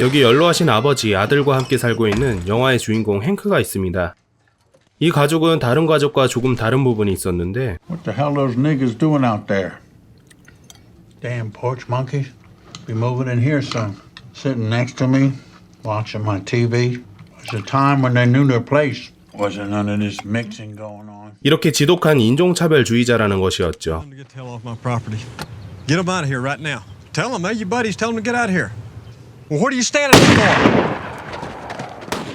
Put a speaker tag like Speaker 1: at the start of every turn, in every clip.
Speaker 1: 여기 연로하신 아버지, 아들과 함께 살고 있는 영화의 주인공 행크가 있습니다. 이 가족은 다른 가족과 조금 다른 부분이 있었는데
Speaker 2: What the hell those niggas doing out there? Damn porch monkeys. Be moving in here soon. Sitting next to me, watching my TV. Was a time when they knew their place. Wasn't none of this mixing going on.
Speaker 1: 이렇게 지독한 인종차별주의자라는 것이었죠.
Speaker 3: to get the hell off my property. Get them out of here right now. Tell them, hey, your buddies, tell them to get out of here. Well, what are you standing there for?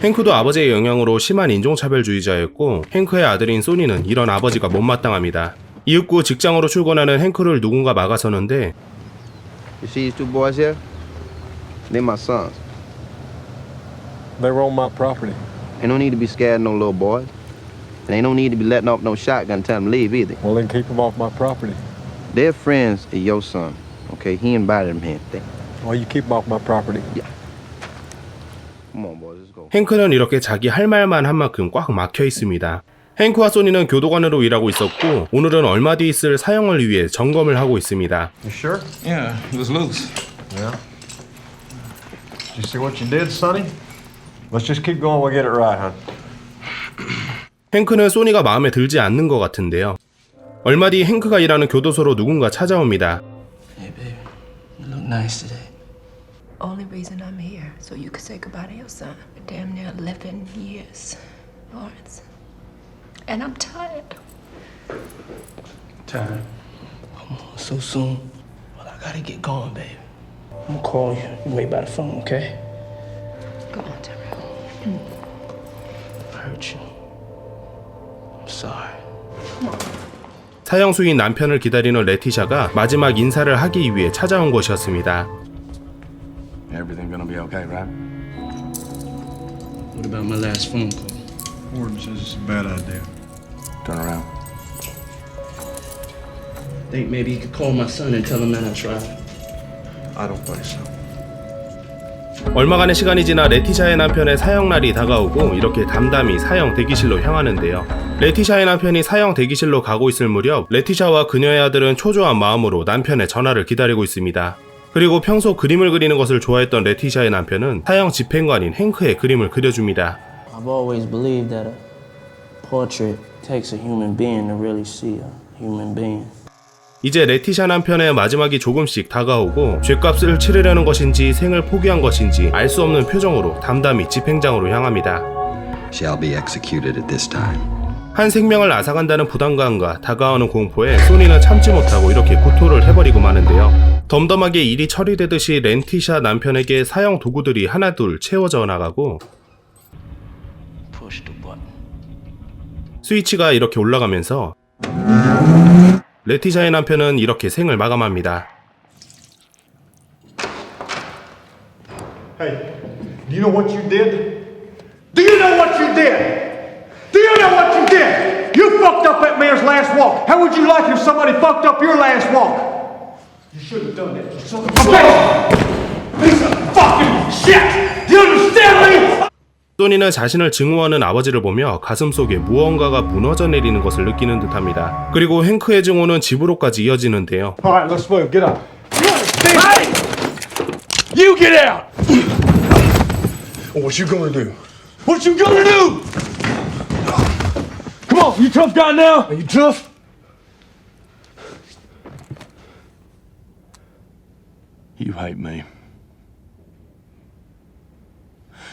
Speaker 1: 행크도 아버지의 영향으로 심한 인종차별주의자였고 행크의 아들인 소니는 이런 아버지가 못마땅합니다. 이윽고 직장으로 출근하는 행크를 누군가 막아서는데
Speaker 4: You see these two boys here? They my sons.
Speaker 3: They were on my property.
Speaker 4: Ain't no need to be scared of no little boys. And ain't no need to be letting off no shotgun and tell them to leave either.
Speaker 3: Well, then keep them off my property.
Speaker 4: They're friends of your son. Okay, he invited them here. They-
Speaker 3: Well, you keep them off my property.
Speaker 4: Come on, boys, let's go.
Speaker 1: 행크는 이렇게 자기 할 말만 한 만큼 꽉 막혀 있습니다. 행크와 소니는 교도관으로 일하고 있었고 오늘은 얼마 뒤 있을 사형을 위해 점검을 하고 있습니다.
Speaker 3: You sure?
Speaker 5: Yeah, it was loose.
Speaker 3: Yeah. Did you see what you did, Sonny? Let's just keep going. We'll get it right, huh?
Speaker 1: 행크는 소니가 마음에 들지 않는 것 같은데요. 얼마 뒤 행크가 일하는 교도소로 누군가 찾아옵니다.
Speaker 5: Hey, baby, you look nice today.
Speaker 6: Only reason I'm here so you could say goodbye to your son. Damn near 11 years, Lawrence. And I'm tired.
Speaker 5: Tired. Come on, so soon. Well, I gotta get going, baby. I'm gonna call you. You wait by the phone, okay?
Speaker 6: Go on, Terrell.
Speaker 1: 사형 수인 남편을 기다리는 레티샤가 마지막 인사를 하기 위해 찾아온 곳이었습니다.
Speaker 7: Everything gonna be okay, right?
Speaker 5: What about my last phone call?
Speaker 2: Warden says it's a bad idea.
Speaker 7: Turn around.
Speaker 5: Think maybe you could call my son and tell him that I tried.
Speaker 7: I don't think so.
Speaker 1: 얼마간의 시간이 지나 레티샤의 남편의 사형날이 다가오고 이렇게 담담히 사형 대기실로 향하는데요. 레티샤의 남편이 사형 대기실로 가고 있을 무렵 레티샤와 그녀의 아들은 초조한 마음으로 남편의 전화를 기다리고 있습니다. 그리고 평소 그림을 그리는 것을 좋아했던 레티샤의 남편은 사형 집행관인 행크의 그림을 그려줍니다.
Speaker 5: I've always believed that a portrait takes a human being to really see a human being.
Speaker 1: 이제 레티샤 남편의 마지막이 조금씩 다가오고 죗값을 치르려는 것인지 생을 포기한 것인지 알 수 없는 표정으로 담담히 집행장으로 향합니다.
Speaker 8: shall be executed at this time.
Speaker 1: 한 생명을 앗아간다는 부담감과 다가오는 공포에 소니는 참지 못하고 이렇게 구토를 해버리고 마는데요. 덤덤하게 일이 처리되듯이 렌티샤 남편에게 사형 도구들이 하나둘 채워져 나가고
Speaker 5: Push the button.
Speaker 1: 스위치가 이렇게 올라가면서 레티샤의 남편은 이렇게 생을 마감합니다.
Speaker 9: Hey, do you know what you did? Do you know what you did? Do you know what you did? You fucked up that man's last walk. How would you like if somebody fucked up your last walk? You should have done that, you son of a bitch! Piece of fucking shit! Do you understand?
Speaker 1: 소니는 자신을 증오하는 아버지를 보며 가슴속에 무언가가 무너져 내리는 것을 느끼는 듯합니다. 그리고 행크의 증오는 집으로까지 이어지는데요.
Speaker 9: All right, let's move. Get up. You understand? Hey!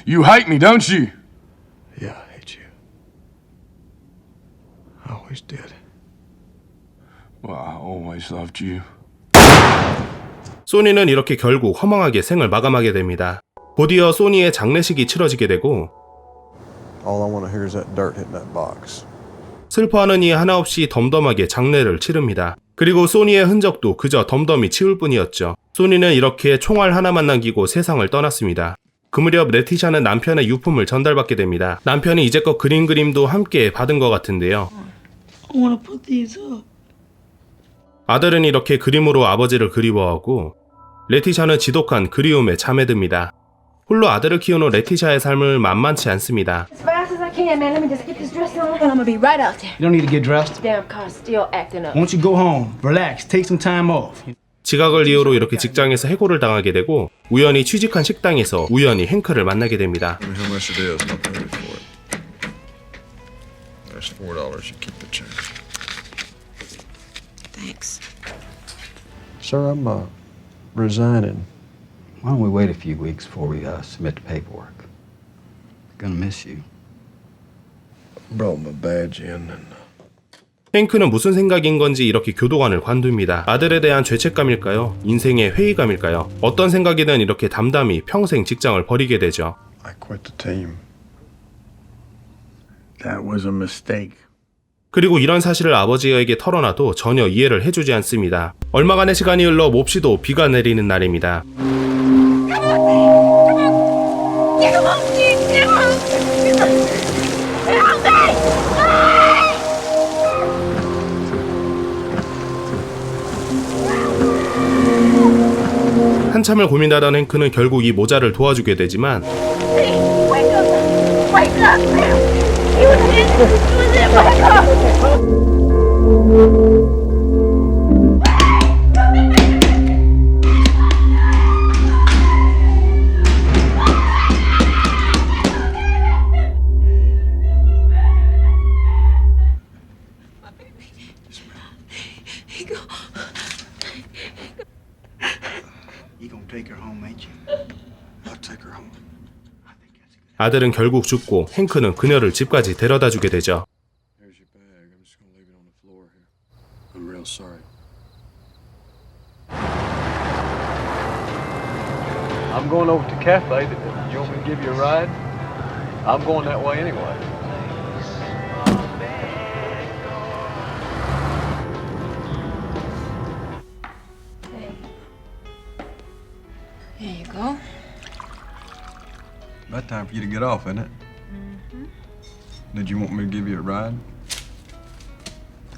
Speaker 9: You
Speaker 7: hate me, don't you?
Speaker 9: Yeah, I hate you. I always did.
Speaker 7: Well, I always loved you.
Speaker 1: 소니는 이렇게 결국 허망하게 생을 마감하게 됩니다. 곧이어 소니의 장례식이 치러지게 되고
Speaker 3: All I want to hear is that dirt hitting that box.
Speaker 1: 슬퍼하는 이 하나 없이 덤덤하게 장례를 치릅니다. 그리고 소니의 흔적도 그저 덤덤히 치울 뿐이었죠. 소니는 이렇게 총알 하나만 남기고 세상을 떠났습니다. 그 무렵 레티샤는 남편의 유품을 전달받게 됩니다. 남편이 이제껏 그린 그림도 함께 받은 것 같은데요.
Speaker 6: I want to put these up.
Speaker 1: 아들은 이렇게 그림으로 아버지를 그리워하고 레티샤는 지독한 그리움에 잠에 듭니다. 홀로 아들을 키우는 레티샤의 삶을 만만치 않습니다.
Speaker 6: As fast as I can, man. Let me just get this dress on. And I'm gonna be right out there.
Speaker 5: You don't need to get dressed.
Speaker 6: Damn car's still acting up.
Speaker 5: Why don't you go home, relax, take some time off.
Speaker 1: 지각을 이유로 이렇게 직장에서 해고를 당하게 되고 우연히 취직한 식당에서 우연히 행크를 만나게 됩니다.
Speaker 7: Tell me how much it is, and I'll pay you for it. That's four dollars. You keep the change.
Speaker 6: Thanks.
Speaker 3: Sir, I'm uh, resigning.
Speaker 8: Why don't we wait a few weeks before we uh, submit the paperwork? Gonna miss you.
Speaker 7: Brought my badge in, and
Speaker 1: 행크는 무슨 생각인 건지 이렇게 교도관을 관둡니다. 아들에 대한 죄책감일까요? 인생의 회의감일까요? 어떤 생각이든 이렇게 담담히 평생 직장을 버리게 되죠. 그리고 이런 사실을 아버지에게 털어놔도 전혀 이해를 해주지 않습니다. 얼마간의 시간이 흘러 몹시도 비가 내리는 날입니다. 한참을 고민하던 행크는 결국 이 모자를 도와주게 되지만 아들은 결국 죽고 행크는 그녀를 집까지 데려다 주게 되죠.
Speaker 7: About time for you to get off, isn't it? Did you want me to give you a ride?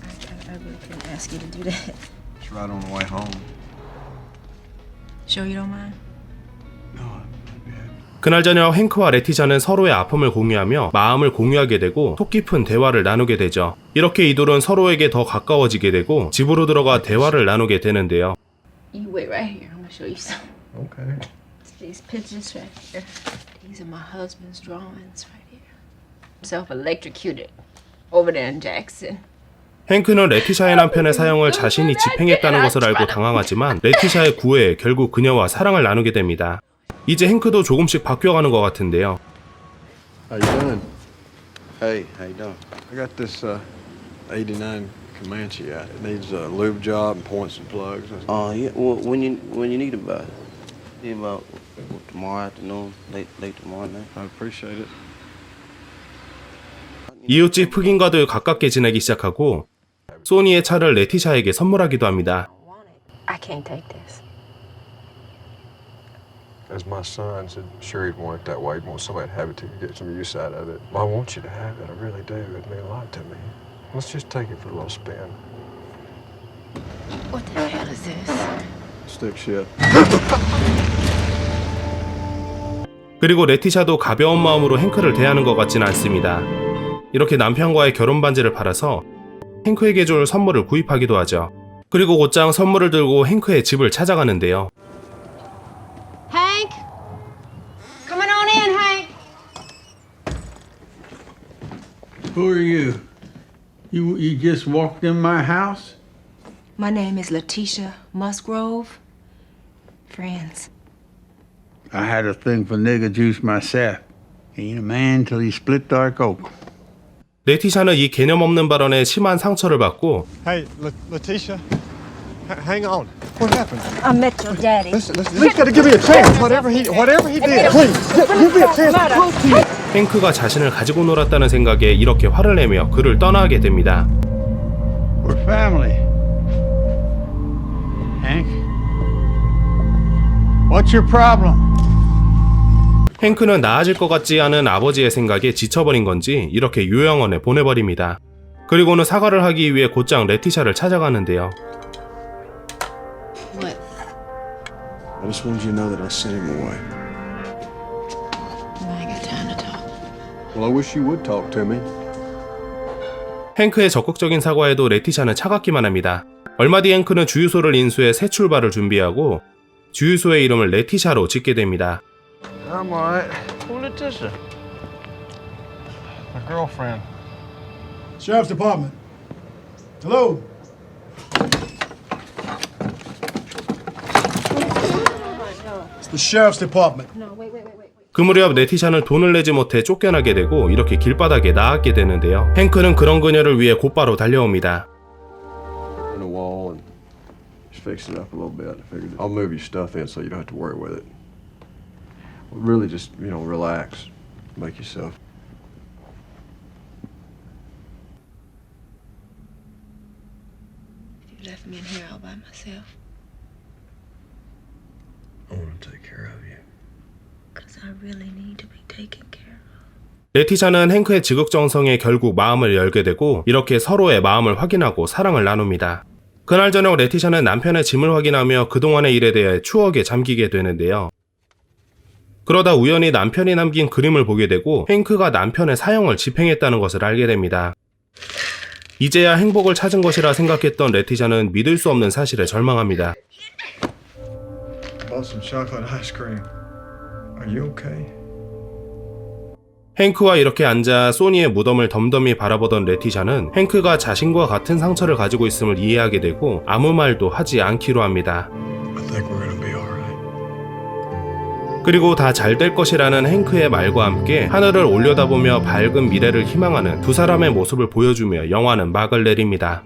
Speaker 6: I, I really couldn't ask you to do that.
Speaker 7: It's right on the way home.
Speaker 6: Sure you don't mind?
Speaker 1: 그날 저녁 행크와 레티샤는 서로의 아픔을 공유하며 마음을 공유하게 되고 속 깊은 대화를 나누게 되죠. 이렇게 이둘은 서로에게 더 가까워지게 되고 집으로 들어가 대화를 나누게 되는데요.
Speaker 6: You wait right here. I'm gonna show you some.
Speaker 7: Okay.
Speaker 6: These pictures right here. These are my husband's drawings right here. Self-electrocuted over there in Jackson.
Speaker 1: 행크는 레티샤의 남편의 사형을 자신이 집행했다는 것을 알고 당황하지만 레티샤의 구애에 결국 그녀와 사랑을 나누게 됩니다. 이제 행크도 조금씩 바뀌어가는 것 같은데요.
Speaker 7: How you doing?
Speaker 4: Hey, how you doing?
Speaker 7: I got this uh, 89 Comanche out. It needs a lube job and points and plugs.
Speaker 4: Uh, yeah. Well, when you when you need it by? See about tomorrow afternoon, late late tomorrow night.
Speaker 7: I appreciate it.
Speaker 1: 이웃집 흑인과도 가깝게 지내기 시작하고 소니의 차를 레티샤에게 선물하기도 합니다.
Speaker 6: I can't take this.
Speaker 7: As my son said, sure he'd want it that way. He'd want somebody to have it to get some use out of it. I want you to have it. I really do. It'd mean a lot to me. Let's just take it for a little spin.
Speaker 6: What the hell is this?
Speaker 7: Stick shift.
Speaker 1: 그리고 레티샤도 가벼운 마음으로 행크를 대하는 것 같지는 않습니다. 이렇게 남편과의 결혼 반지를 팔아서 행크에게 줄 선물을 구입하기도 하죠. 그리고 곧장 선물을 들고 행크의 집을 찾아가는데요.
Speaker 6: Hank? Coming on in, Hank.
Speaker 2: Who are you? You you just walked in my house?
Speaker 6: My name is Letitia Musgrove. Friends.
Speaker 2: I had a thing for nigger juice myself. Ain't a man till he split dark oak.
Speaker 1: 레티샤는 이 개념 없는 발언에 심한 상처를 받고
Speaker 3: Hey, La- Letitia, h- hang on. What happened?
Speaker 6: I met your daddy.
Speaker 3: Listen, listen. You got to give me a chance. Whatever he, whatever he did, please give, give me a chance to prove to you.
Speaker 1: 행크가 자신을 가지고 놀았다는 생각에 이렇게 화를 내며 그를 떠나게 됩니다.
Speaker 2: We're family. What's your problem?
Speaker 1: 행크는 나아질 것 같지 않은 아버지의 생각에 지쳐버린 건지 이렇게 요양원에 보내버립니다. 그리고는 사과를 하기 위해 곧장 레티샤를 찾아가는데요.
Speaker 6: What?
Speaker 7: I just wanted you to know that I sent him away.
Speaker 6: I ain't got time to talk.
Speaker 7: Well, I wish you would talk to me.
Speaker 1: 행크의 적극적인 사과에도 레티샤는 차갑기만 합니다. 얼마 뒤 행크는 주유소를 인수해 새 출발을 준비하고 주유소의 이름을 레티샤로 짓게 됩니다.
Speaker 4: I'm alright. Who Letitia?
Speaker 3: My girlfriend.
Speaker 9: Sheriff's Department. Hello? It's the Sheriff's Department.
Speaker 1: 그 무렵 레티샤는 돈을 내지 못해 쫓겨나게 되고 이렇게 길바닥에 나앉게 되는데요. 행크는 그런 그녀를 위해 곧바로 달려옵니다.
Speaker 7: Just fix it up a little bit. I figured I'll move your stuff in so you don't have to worry with it. Really just, you know, relax. Make yourself.
Speaker 6: You left me in here all by myself.
Speaker 7: I want to take care of you.
Speaker 6: Because I really need to be taken care of.
Speaker 1: 레티샤는 행크의 지극정성에 결국 마음을 열게 되고 이렇게 서로의 마음을 확인하고 사랑을 나눕니다. 그날 저녁 레티샤는 남편의 짐을 확인하며 그동안의 일에 대해 추억에 잠기게 되는데요. 그러다 우연히 남편이 남긴 그림을 보게 되고 행크가 남편의 사형을 집행했다는 것을 알게 됩니다. 이제야 행복을 찾은 것이라 생각했던 레티샤는 믿을 수 없는 사실에 절망합니다. 행크와 이렇게 앉아 소니의 무덤을 덤덤히 바라보던 레티샤는 행크가 자신과 같은 상처를 가지고 있음을 이해하게 되고 아무 말도 하지 않기로 합니다. 그리고 다 잘 될 것이라는 행크의 말과 함께 하늘을 올려다보며 밝은 미래를 희망하는 두 사람의 모습을 보여주며 영화는 막을 내립니다.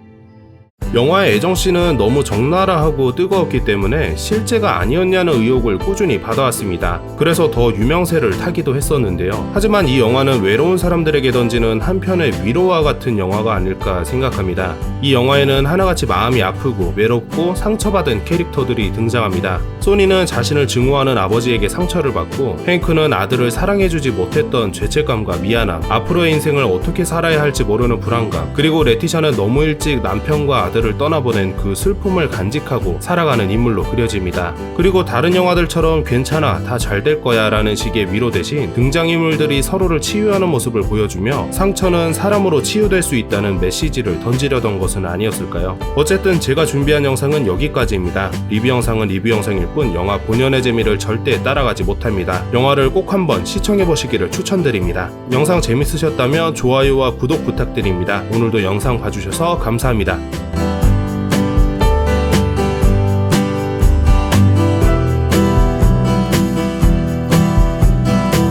Speaker 1: 영화의 애정씬은 너무 적나라하고 뜨거웠기 때문에 실제가 아니었냐는 의혹을 꾸준히 받아왔습니다. 그래서 더 유명세를 타기도 했었는데요. 하지만 이 영화는 외로운 사람들에게 던지는 한편의 위로와 같은 영화가 아닐까 생각합니다. 이 영화에는 하나같이 마음이 아프고 외롭고 상처받은 캐릭터들이 등장합니다. 소니는 자신을 증오하는 아버지에게 상처를 받고 행크는 아들을 사랑해주지 못했던 죄책감과 미안함, 앞으로의 인생을 어떻게 살아야 할지 모르는 불안감, 그리고 레티샤는 너무 일찍 남편과 아들을 떠나보낸 그 슬픔을 간직하고 살아가는 인물로 그려집니다. 그리고 다른 영화들처럼 괜찮아, 다 잘 될 거야 라는 식의 위로 대신 등장인물들이 서로를 치유하는 모습을 보여주며 상처는 사람으로 치유될 수 있다는 메시지를 던지려던 것은 아니었을까요? 어쨌든 제가 준비한 영상은 여기까지입니다. 리뷰 영상은 리뷰 영상일 뿐 영화 본연의 재미를 절대 따라가지 못합니다. 영화를 꼭 한번 시청해 보시기를 추천드립니다. 영상 재밌으셨다면 좋아요와 구독 부탁드립니다. 오늘도 영상 봐주셔서 감사합니다.